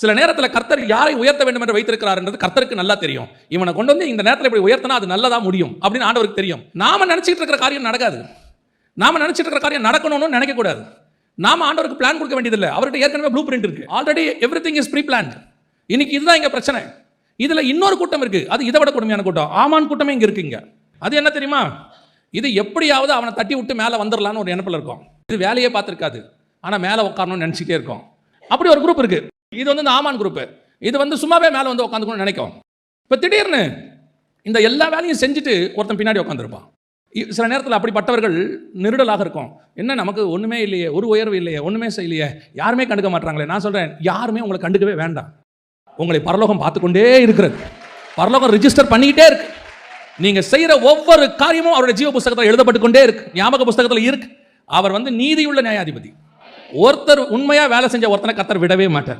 சில நேரத்தில் கர்த்தர் யாரை உயர்த்த வேண்டும் என்று வைத்திருக்கிறார்ன்றது கர்த்தருக்கு நல்லா தெரியும். இவனை கொண்டு வந்து இந்த நேரத்தில் இப்படி உயர்த்தினா அது நல்லதா முடியும் அப்படின்னு ஆண்டவருக்கு தெரியும். நாம நினைச்சிட்டு இருக்கிற காரியம் நடக்காது. நாம நினைச்சிட்டு இருக்கிற காரியம் நடக்கணும்னு நினைக்கக்கூடாது. நாம ஆண்டவருக்கு பிளான் கொடுக்க வேண்டியதில்லை. அவர்கிட்ட ஏற்கனவே ப்ளூ பிரிண்ட் இருக்கு. Already every thing is pre plan இன்னைக்கு இதுதான் இங்கே பிரச்சனை. இதில் இன்னொரு கூட்டம் இருக்கு. அது இதை விட கொடுமையான கூட்டம். ஆமான் கூட்டமே இங்கே இருக்குங்க அது என்ன தெரியுமா? இது எப்படியாவது அவனை தட்டி விட்டு மேலே வந்துடலான்னு ஒரு எண்ணப்பில் இருக்கும். இது வேலையே பார்த்துருக்காது. ஆனால் மேலே உட்காரணும்னு நினச்சிட்டே இருக்கும். அப்படி ஒரு குரூப் இருக்குது இது வந்து இந்த ஆமான் குரூப்பு இது வந்து சும்மாவே மேலே வந்து உட்காந்துக்கணும்னு நினைக்கும். இப்போ திடீர்னு இந்த எல்லா வேலையும் செஞ்சுட்டு ஒருத்தன் பின்னாடி உட்காந்துருப்பான். இ- சில நேரத்தில் அப்படிப்பட்டவர்கள் நெருடலாக இருக்கும். என்ன நமக்கு ஒன்றுமே இல்லையே ஒரு உயர்வு இல்லையே ஒன்றுமே செய்யலையே யாருமே கண்டுக்க மாட்டாங்களே நான் சொல்கிறேன் யாருமே உங்களை கண்டுக்கவே வேண்டாம். உங்களை பரலோகம் பார்த்துக்கொண்டே இருக்கிறது. பரலோகம் ரிஜிஸ்டர் பண்ணிக்கிட்டே இருக்கு. நீங்கள் செய்கிற ஒவ்வொரு காரியமும் அவருடைய ஜீவ புஸ்தகத்தில் எழுதப்பட்டு கொண்டே இருக்கு. ஞாபக புஸ்தகத்தில் இருக்கு. அவர் வந்து நீதியுள்ள நியாயாதிபதி ஒருத்தர் உண்மையாக வேலை செஞ்ச ஒருத்தனை கத்தர் விடவே மாட்டார்.